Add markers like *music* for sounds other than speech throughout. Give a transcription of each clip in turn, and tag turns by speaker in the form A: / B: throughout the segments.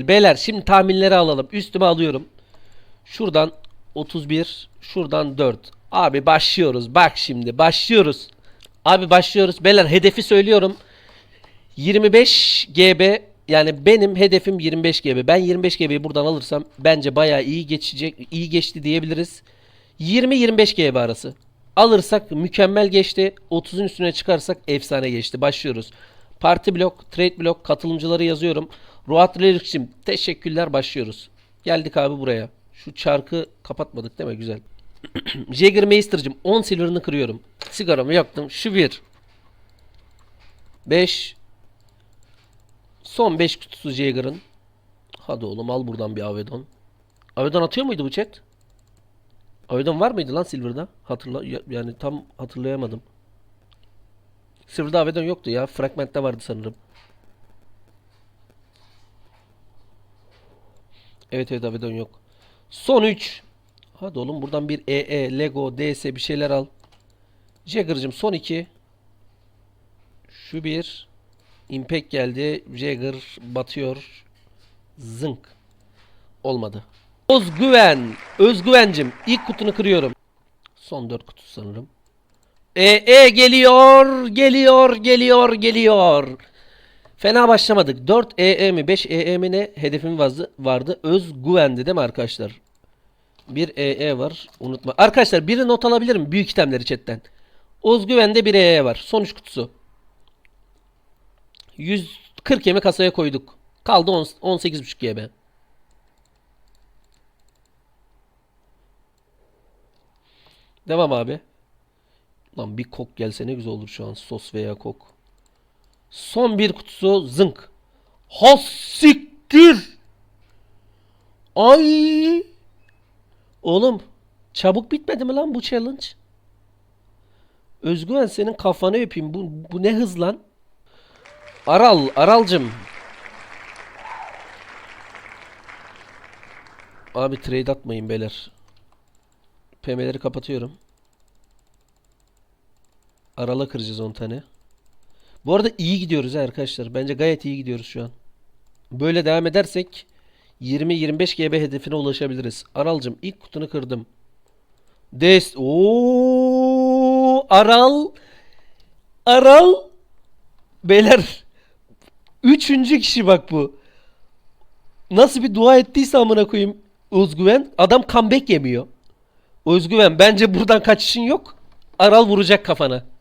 A: Beyler şimdi tahminleri alalım. Üstüme alıyorum. Şuradan 31, şuradan 4. Abi başlıyoruz. Bak şimdi başlıyoruz. Abi başlıyoruz. Beyler hedefi söylüyorum. 25 GB yani benim hedefim 25 GB. Ben 25 GB'yi buradan alırsam bence bayağı iyi geçecek, iyi geçti diyebiliriz. 20-25 GB arası. Alırsak mükemmel geçti. 30'un üstüne çıkarsak efsane geçti. Başlıyoruz. Parti blok, trade blok, katılımcıları yazıyorum. Ruat Lirikçim teşekkürler başlıyoruz. Geldik abi buraya. Şu çarkı kapatmadık değil mi? Güzel. *clears throat* Jägermeister'cım 10 silver'ını kırıyorum. Sigaramı yaktım. Şu bir. 5. Son 5 kutusu Jäger'ın. Hadi oğlum al buradan bir Avedon. Avedon atıyor muydu bu chat? Avedon var mıydı lan Silver'da? Hatırla ya- yani tam hatırlayamadım. Silver'da Avedon yoktu ya. Fragment'te vardı sanırım. Evet evet Avedon yok. Son 3. Hadi oğlum buradan bir EE, Lego, DS bir şeyler al. Jagger'cım son 2. Şu bir. Impact geldi. Jagger batıyor. Zınk. Olmadı. Özgüven. Özgüvencim. ilk kutunu kırıyorum. Son 4 kutu sanırım. EE geliyor. Geliyor. Geliyor. Geliyor. Fena başlamadık. 4 EE mi 5 EE mi ne hedefim vardı, vardı. Özgüvendi değil mi arkadaşlar? Bir EE var. Unutma. Arkadaşlar biri not alabilir mi? Büyük itemleri chatten. Özgüvende bir EE var. Son 3 kutusu. 140 yemi kasaya koyduk. Kaldı 10 18.5 GB. Devam abi. Lan bir kok gelse ne güzel olur şu an. Sos veya kok. Son bir kutusu zınk. Hassiktir. Ay. Oğlum çabuk bitmedi mi lan bu challenge? Özgüven senin kafanı öpeyim. Bu, bu ne hız lan? Aral, Aralcım. Abi trade atmayın beyler. PM'leri kapatıyorum. Arala kıracağız 10 tane. Bu arada iyi gidiyoruz arkadaşlar. Bence gayet iyi gidiyoruz şu an. Böyle devam edersek 20-25 GB hedefine ulaşabiliriz. Aralcım ilk kutunu kırdım. Des Oo Aral Aral Beyler Üçüncü kişi bak bu. Nasıl bir dua ettiyse amına koyayım Özgüven. Adam comeback yemiyor. Özgüven bence buradan kaçışın yok. Aral vuracak kafana.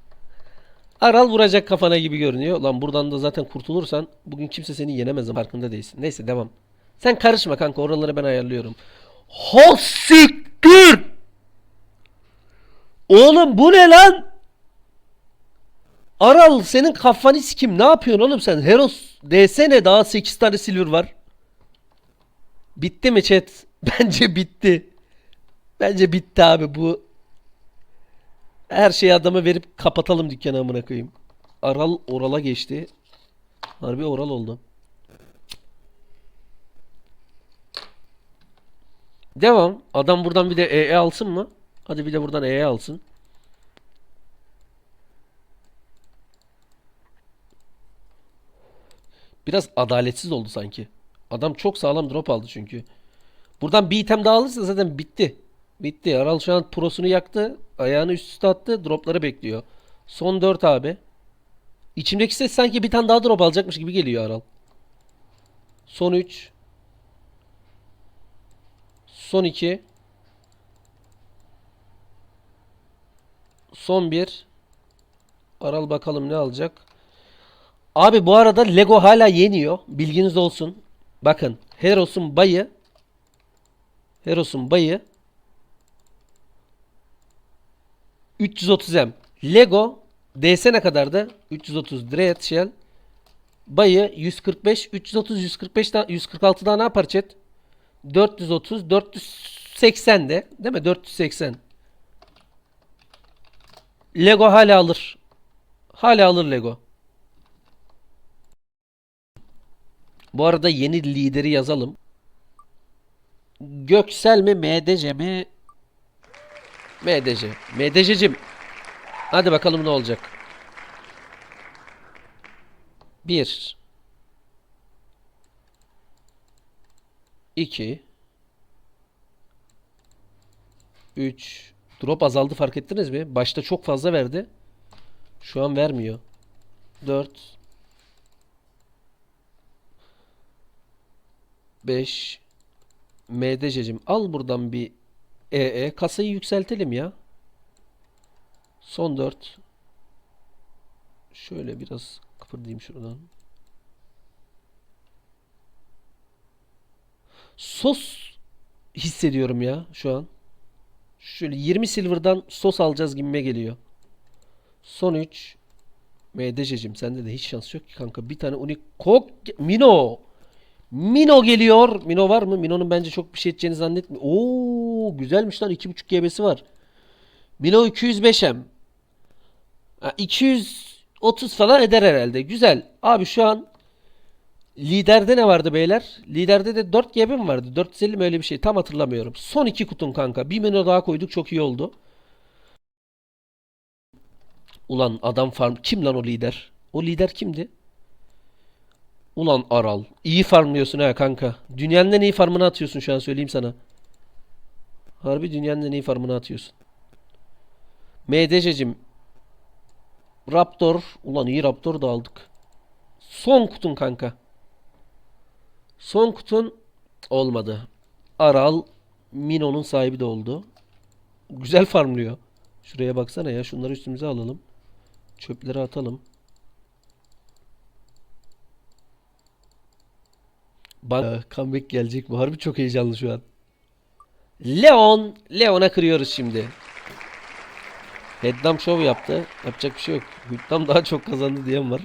A: Aral vuracak kafana gibi görünüyor. Lan buradan da zaten kurtulursan bugün kimse seni yenemez farkında değilsin. Neyse devam. Sen karışma kanka oraları ben ayarlıyorum. Hosiktir! Oğlum bu ne lan? Aral senin kafanı sikim. Ne yapıyorsun oğlum sen? Heros desene daha 8 tane silver var. Bitti mi chat? *laughs* Bence bitti. Bence bitti abi bu. Her şeyi adama verip kapatalım dükkanı amına koyayım. Aral orala geçti. Harbi oral oldu. Devam. Adam buradan bir de EE alsın mı? Hadi bir de buradan EE alsın. Biraz adaletsiz oldu sanki. Adam çok sağlam drop aldı çünkü. Buradan bir item daha alırsa zaten bitti. Bitti. Aral şu an prosunu yaktı. Ayağını üst üste attı. Dropları bekliyor. Son 4 abi. İçimdeki ses sanki bir tane daha drop alacakmış gibi geliyor Aral. Son 3. Son 2. Son 1. Aral bakalım ne alacak. Abi bu arada Lego hala yeniyor. Bilginiz olsun. Bakın. Heros'un bayı Heros'un bayı 330M. Lego DS ne kadardı? 330 Dread Shell. Bayı 145 330 145 daha 146 daha ne yapar chat? 430 480 de değil mi? 480. Lego hala alır. Hala alır Lego. Bu arada yeni lideri yazalım. Göksel mi MDC mi? MDC. MDC'cim. Hadi bakalım ne olacak. 1 2 3 Drop azaldı fark ettiniz mi? Başta çok fazla verdi. Şu an vermiyor. 4 5 MDC'cim al buradan bir EE kasayı yükseltelim ya. Son 4 Şöyle biraz kıpırdayayım şuradan. Sos hissediyorum ya şu an. Şöyle 20 silver'dan sos alacağız gibime geliyor. Son 3. MDC'cim sende de hiç şans yok ki kanka. Bir tane unik kok Mino. Mino geliyor. Mino var mı? Mino'nun bence çok bir şey edeceğini zannetmiyorum. Oo güzelmiş lan 2.5 GB'si var. Mino 205M. Ha, 230 falan eder herhalde. Güzel. Abi şu an liderde ne vardı beyler? Liderde de 4 GB mi vardı? 450 mi öyle bir şey? Tam hatırlamıyorum. Son iki kutun kanka. Bir menü daha koyduk. Çok iyi oldu. Ulan adam farm. Kim lan o lider? O lider kimdi? Ulan Aral. İyi farmlıyorsun ha kanka. Dünyanın en iyi farmını atıyorsun şu an söyleyeyim sana. Harbi dünyanın en iyi farmını atıyorsun. MDC'cim Raptor. Ulan iyi Raptor da aldık. Son kutun kanka. Son kutun olmadı. Aral Mino'nun sahibi de oldu. Güzel farmlıyor. Şuraya baksana ya. Şunları üstümüze alalım. Çöpleri atalım. Bak comeback gelecek bu. Harbi çok heyecanlı şu an. Leon. Leon'a kırıyoruz şimdi. Heddam show yaptı. Yapacak bir şey yok. Hüddam daha çok kazandı diyen var.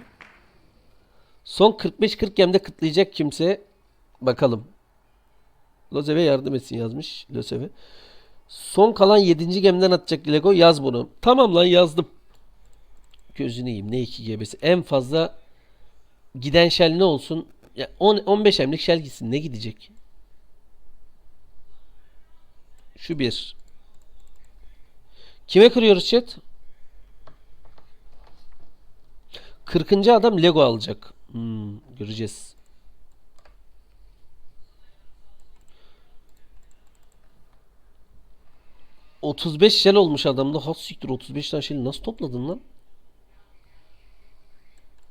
A: Son 45-40 gemde kıtlayacak kimse bakalım. Lozeve yardım etsin yazmış Lozeve. Son kalan 7. gemden atacak Lego yaz bunu. Tamam lan yazdım. Gözünü yiyeyim ne 2 GB'si. En fazla giden shell ne olsun? Ya 10 15 emlik shell gitsin. Ne gidecek? Şu bir. Kime kırıyoruz chat? 40. adam Lego alacak. Hmm, göreceğiz. ...35 shell olmuş adamda. Ha siktir 35 tane shell'i nasıl topladın lan?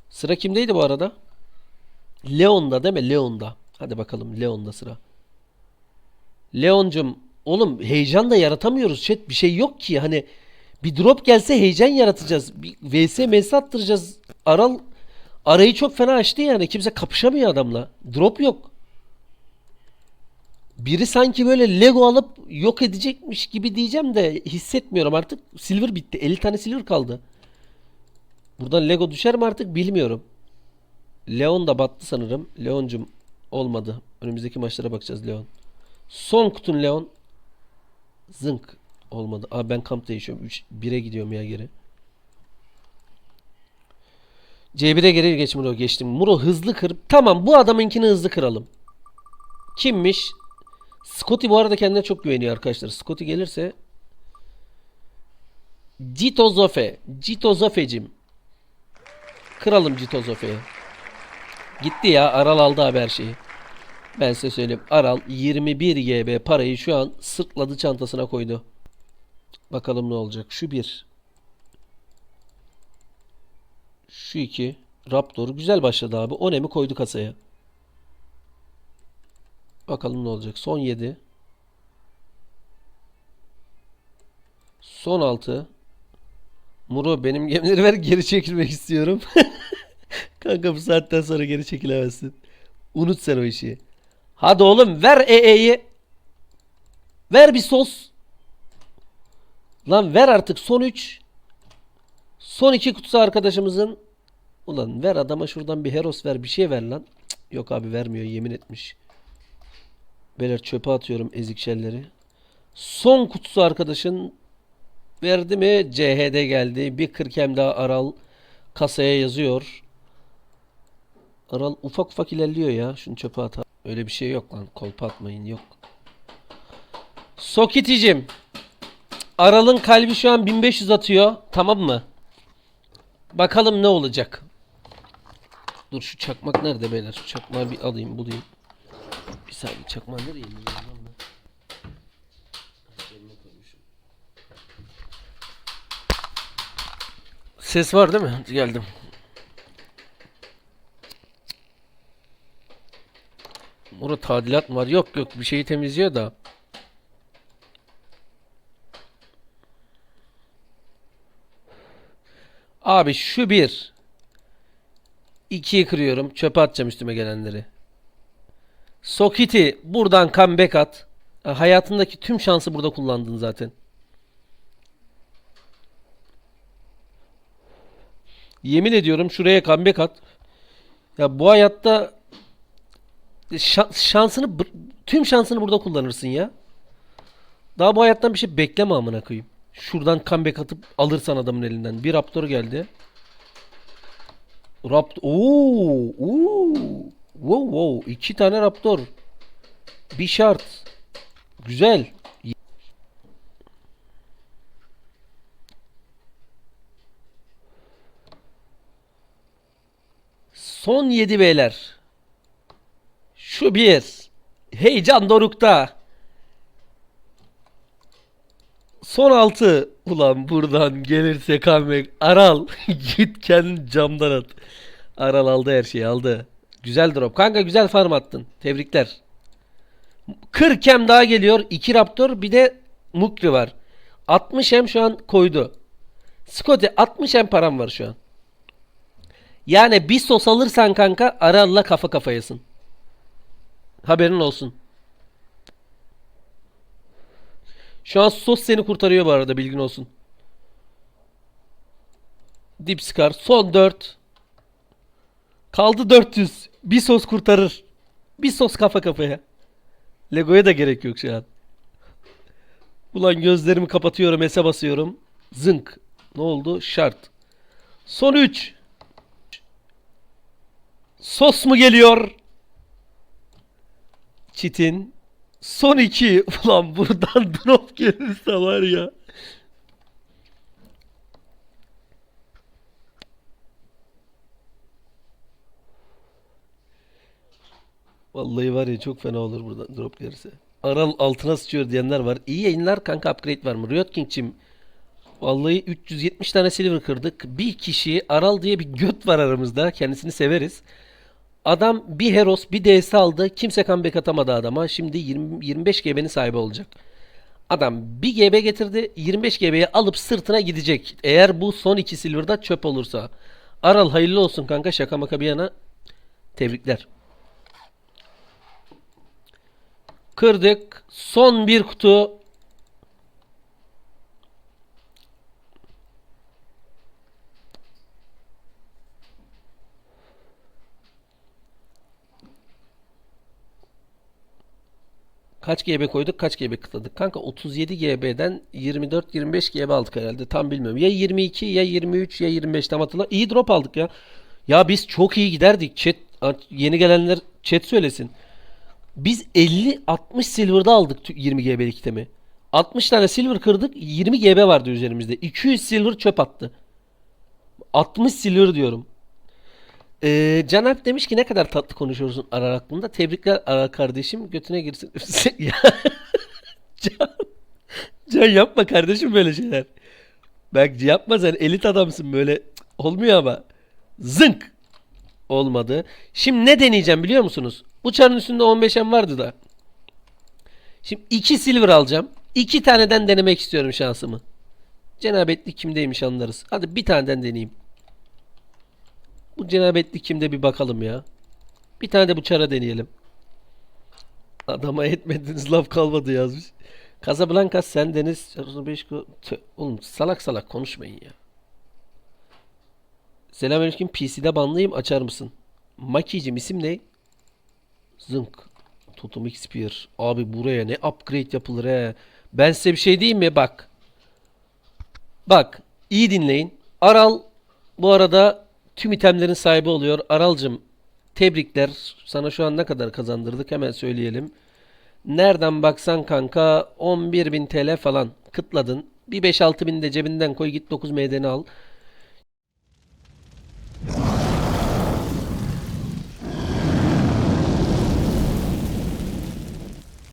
A: Sıra kimdeydi bu arada? Leon'da değil mi? Leon'da. Hadi bakalım Leon'da sıra. Leoncum oğlum heyecan da yaratamıyoruz chat. Bir şey yok ki hani bir drop gelse heyecan yaratacağız. Bir VS MS attıracağız. Aral arayı çok fena açtı yani. Kimse kapışamıyor adamla. Drop yok. Biri sanki böyle Lego alıp yok edecekmiş gibi diyeceğim de hissetmiyorum artık. Silver bitti. 50 tane silver kaldı. Buradan Lego düşer mi artık bilmiyorum. Leon da battı sanırım. Leoncum olmadı. Önümüzdeki maçlara bakacağız Leon. Son kutun Leon. Zınk. Olmadı. Abi ben kamp değişiyorum. 3 1'e gidiyorum ya geri. C1'e geri geç Muro geçtim. Muro hızlı kır. Tamam bu adamınkini hızlı kıralım. Kimmiş? Scotty bu arada kendine çok güveniyor arkadaşlar. Scotty gelirse Cito Zofe. Cito Zofe'cim. Kıralım Cito Zofe'yi. Gitti ya. Aral aldı abi her şeyi. Ben size söyleyeyim. Aral 21 GB parayı şu an sırtladı çantasına koydu. Bakalım ne olacak. Şu bir. Şu iki. Raptor güzel başladı abi. Onemi koydu kasaya. Bakalım ne olacak. Son 7. Son 6. Muro benim gemileri ver geri çekilmek istiyorum. *laughs* Kanka bu saatten sonra geri çekilemezsin. Unut sen o işi. Hadi oğlum ver EE'yi. Ver bir sos. Lan ver artık son 3. Son 2 kutusu arkadaşımızın. Ulan ver adama şuradan bir Heros ver bir şey ver lan. Cık, yok abi vermiyor yemin etmiş. Beyler çöpe atıyorum ezik şelleri. Son kutusu arkadaşın verdi mi? CHD geldi. Bir 40 hem daha Aral kasaya yazıyor. Aral ufak ufak ilerliyor ya. Şunu çöpe at. Öyle bir şey yok lan. Kolpa atmayın yok. Sokiticim. Aral'ın kalbi şu an 1500 atıyor. Tamam mı? Bakalım ne olacak. Dur şu çakmak nerede beyler? Şu çakmağı bir alayım bulayım. Bir saniye çakma nereye koymuşum. Ses var değil mi? Geldim. Burada tadilat mı var? Yok yok bir şeyi temizliyor da. Abi şu bir. İkiyi kırıyorum. Çöpe atacağım üstüme gelenleri. Sokiti buradan comeback at. Ha, Hayatındaki tüm şansı burada kullandın zaten. Yemin ediyorum şuraya comeback at. Ya bu hayatta şansını tüm şansını burada kullanırsın ya. Daha bu hayattan bir şey bekleme amına koyayım. Şuradan comeback atıp alırsan adamın elinden. Bir Raptor geldi. Raptor. Oo, oo. Wow wow. İki tane Raptor. Bir şart. Güzel. Son 7 beyler. Şu bir. Heyecan dorukta. Son 6. Ulan buradan gelirse comeback. Aral. *laughs* Git kendin camdan at. Aral aldı her şeyi aldı. Güzel drop. Kanka güzel farm attın. Tebrikler. 40 hem daha geliyor. 2 Raptor bir de Mukri var. 60 hem şu an koydu. Scotty 60 hem param var şu an. Yani bir sos alırsan kanka Aral'la kafa kafayasın. Haberin olsun. Şu an sos seni kurtarıyor bu arada bilgin olsun. Dip Scar son 4. Kaldı 400. Bir sos kurtarır. Bir sos kafa kafaya. Lego'ya da gerek yok şu an. Ulan gözlerimi kapatıyorum, S'e basıyorum. Zınk. Ne oldu? Şart. Son 3. Sos mu geliyor? Çitin. Son 2. Ulan buradan *laughs* drop gelirse var ya. Vallahi var ya çok fena olur buradan drop gelirse. Aral altına sıçıyor diyenler var. İyi yayınlar kanka upgrade var mı? Riot King'cim Vallahi 370 tane silver kırdık. Bir kişi Aral diye bir göt var aramızda. Kendisini severiz. Adam bir Heros bir DS aldı. Kimse comeback atamadı adama. Şimdi 20, 25 GB'nin sahibi olacak. Adam bir GB getirdi. 25 GB'yi alıp sırtına gidecek. Eğer bu son iki silver'da çöp olursa. Aral hayırlı olsun kanka. Şaka maka bir yana. Tebrikler. Kırdık. Son bir kutu. Kaç GB koyduk, kaç GB kıtladık? Kanka 37 GB'den 24-25 GB aldık herhalde. Tam bilmiyorum. Ya 22 ya 23 ya 25 tam hatırla. İyi drop aldık ya. Ya biz çok iyi giderdik. Chat yeni gelenler chat söylesin. Biz 50-60 silver'da aldık tü- 20 GB'lik itemi. 60 tane silver kırdık. 20 GB vardı üzerimizde. 200 silver çöp attı. 60 silver diyorum. Ee, Can demiş ki ne kadar tatlı konuşuyorsun Arar hakkında. Tebrikler Arar kardeşim. Götüne girsin. *laughs* Ya, Can, Can yapma kardeşim böyle şeyler. Bak yapma sen elit adamsın böyle. Olmuyor ama. Zınk. Olmadı. Şimdi ne deneyeceğim biliyor musunuz? Uçağın üstünde 15'em vardı da. Şimdi 2 silver alacağım. 2 taneden denemek istiyorum şansımı. Cenabetli kimdeymiş anlarız. Hadi bir taneden deneyeyim. Bu cenabetli kimde bir bakalım ya. Bir tane de bu çara deneyelim. Adama etmediniz laf kalmadı yazmış. Casablanca sen Deniz 5 Tüh, Oğlum salak salak konuşmayın ya. Selamünaleyküm PC'de banlıyım açar mısın? Makicim isim ne? Zınk. Totem Spear. Abi buraya ne upgrade yapılır he. Ben size bir şey diyeyim mi? Bak. Bak. iyi dinleyin. Aral bu arada tüm itemlerin sahibi oluyor. Aralcım tebrikler. Sana şu an ne kadar kazandırdık hemen söyleyelim. Nereden baksan kanka 11.000 TL falan kıtladın. Bir 5-6 bin de cebinden koy git 9 MD'ni al.